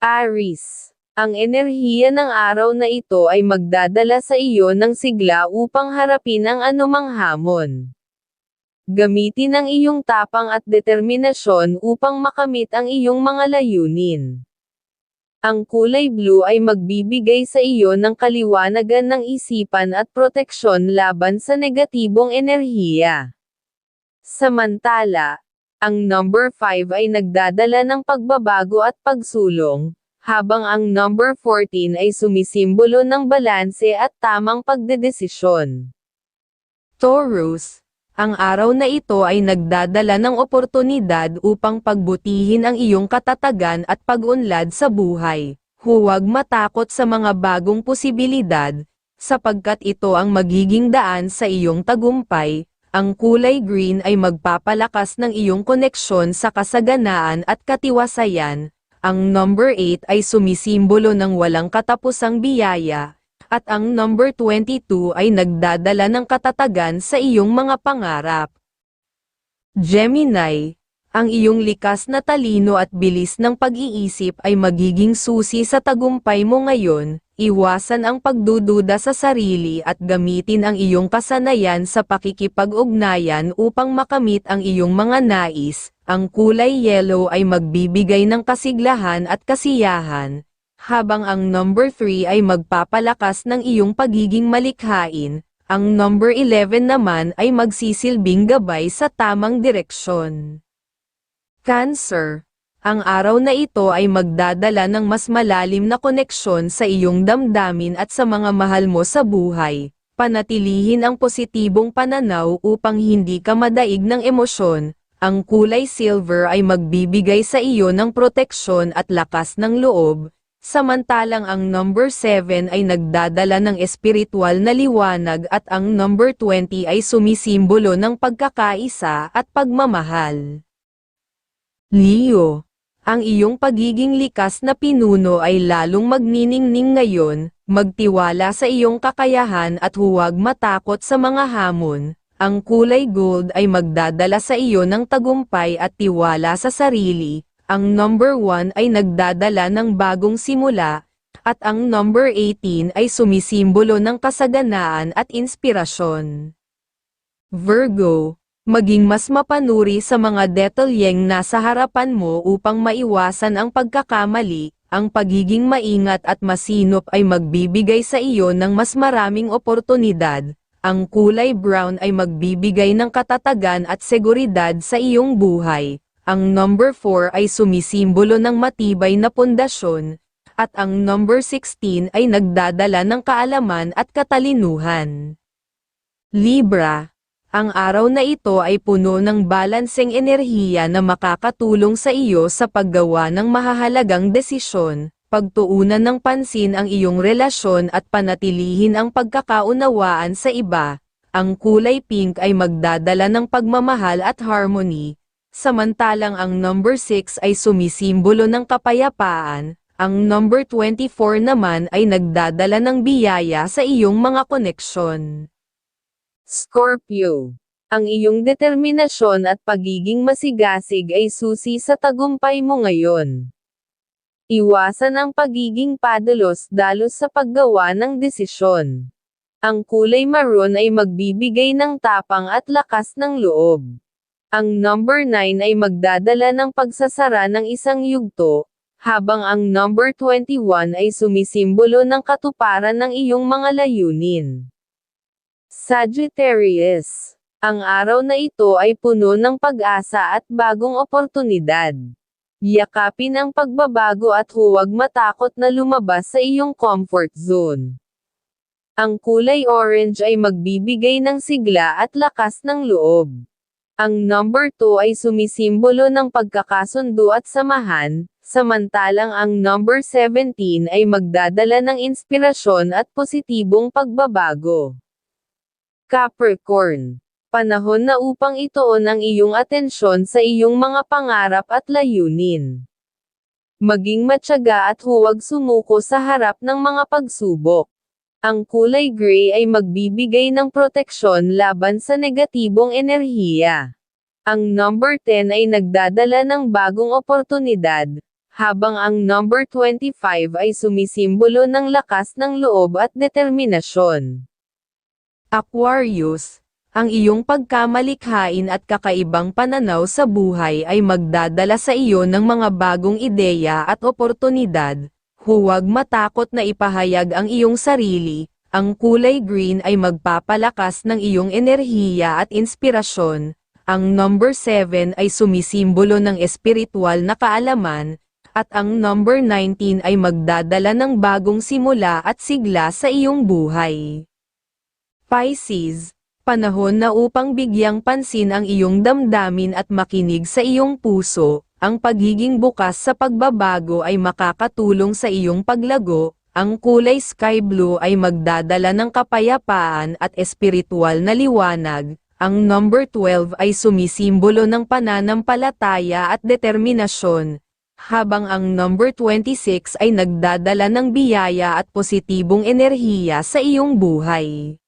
Aris. Ang enerhiya ng araw na ito ay magdadala sa iyo ng sigla upang harapin ang anumang hamon. Gamitin ang iyong tapang at determinasyon upang makamit ang iyong mga layunin. Ang kulay blue ay magbibigay sa iyo ng kaliwanagan ng isipan at proteksyon laban sa negatibong enerhiya. Samantala, ang number 5 ay nagdadala ng pagbabago at pagsulong, habang ang number 14 ay sumisimbolo ng balanse at tamang pagdedesisyon. Taurus, ang araw na ito ay nagdadala ng oportunidad upang pagbutihin ang iyong katatagan at pag-unlad sa buhay. Huwag matakot sa mga bagong posibilidad, sapagkat ito ang magiging daan sa iyong tagumpay. Ang kulay green ay magpapalakas ng iyong koneksyon sa kasaganaan at katiwasayan. Ang number 8 ay sumisimbolo ng walang katapusang biyaya, at ang number 22 ay nagdadala ng katatagan sa iyong mga pangarap. Gemini, ang iyong likas na talino at bilis ng pag-iisip ay magiging susi sa tagumpay mo ngayon, iwasan ang pagdududa sa sarili at gamitin ang iyong kasanayan sa pakikipag-ugnayan upang makamit ang iyong mga nais, ang kulay yellow ay magbibigay ng kasiglahan at kasiyahan, habang ang number 3 ay magpapalakas ng iyong pagiging malikhain, ang number 11 naman ay magsisilbing gabay sa tamang direksyon. Cancer. Ang araw na ito ay magdadala ng mas malalim na koneksyon sa iyong damdamin at sa mga mahal mo sa buhay. Panatilihin ang positibong pananaw upang hindi ka madaig ng emosyon. Ang kulay silver ay magbibigay sa iyo ng proteksyon at lakas ng loob, samantalang ang number 7 ay nagdadala ng espiritual na liwanag at ang number 20 ay sumisimbolo ng pagkakaisa at pagmamahal. Leo, ang iyong pagiging likas na pinuno ay lalong magniningning ngayon, magtiwala sa iyong kakayahan at huwag matakot sa mga hamon. Ang kulay gold ay magdadala sa iyo ng tagumpay at tiwala sa sarili. Ang number 1 ay nagdadala ng bagong simula, at ang number 18 ay sumisimbolo ng kasaganaan at inspirasyon. Virgo, maging mas mapanuri sa mga detalyeng nasa harapan mo upang maiwasan ang pagkakamali, ang pagiging maingat at masinop ay magbibigay sa iyo ng mas maraming oportunidad. Ang kulay brown ay magbibigay ng katatagan at seguridad sa iyong buhay. Ang number 4 ay sumisimbolo ng matibay na pundasyon, at ang number 16 ay nagdadala ng kaalaman at katalinuhan. Libra, ang araw na ito ay puno ng balanseng enerhiya na makakatulong sa iyo sa paggawa ng mahahalagang desisyon, pagtuunan ng pansin ang iyong relasyon at panatilihin ang pagkakaunawaan sa iba. Ang kulay pink ay magdadala ng pagmamahal at harmony, samantalang ang number 6 ay sumisimbolo ng kapayapaan, ang number 24 naman ay nagdadala ng biyaya sa iyong mga koneksyon. Scorpio. Ang iyong determinasyon at pagiging masigasig ay susi sa tagumpay mo ngayon. Iwasan ang pagiging padalos-dalos sa paggawa ng desisyon. Ang kulay maroon ay magbibigay ng tapang at lakas ng loob. Ang number 9 ay magdadala ng pagsasara ng isang yugto, habang ang number 21 ay sumisimbolo ng katuparan ng iyong mga layunin. Sagittarius. Ang araw na ito ay puno ng pag-asa at bagong oportunidad. Yakapin ang pagbabago at huwag matakot na lumabas sa iyong comfort zone. Ang kulay orange ay magbibigay ng sigla at lakas ng loob. Ang number 2 ay sumisimbolo ng pagkakasundo at samahan, samantalang ang number 17 ay magdadala ng inspirasyon at positibong pagbabago. Capricorn. Panahon na upang ituon ang iyong atensyon sa iyong mga pangarap at layunin. Maging matyaga at huwag sumuko sa harap ng mga pagsubok. Ang kulay gray ay magbibigay ng proteksyon laban sa negatibong enerhiya. Ang number 10 ay nagdadala ng bagong oportunidad, habang ang number 25 ay sumisimbolo ng lakas ng loob at determinasyon. Aquarius, ang iyong pagkamalikhain at kakaibang pananaw sa buhay ay magdadala sa iyo ng mga bagong ideya at oportunidad. Huwag matakot na ipahayag ang iyong sarili, ang kulay green ay magpapalakas ng iyong enerhiya at inspirasyon. Ang number 7 ay sumisimbolo ng espiritual na kaalaman, at ang number 19 ay magdadala ng bagong simula at sigla sa iyong buhay. Pisces, panahon na upang bigyang pansin ang iyong damdamin at makinig sa iyong puso, ang pagiging bukas sa pagbabago ay makakatulong sa iyong paglago, ang kulay sky blue ay magdadala ng kapayapaan at espiritual na liwanag, ang number 12 ay sumisimbolo ng pananampalataya at determinasyon, habang ang number 26 ay nagdadala ng biyaya at positibong enerhiya sa iyong buhay.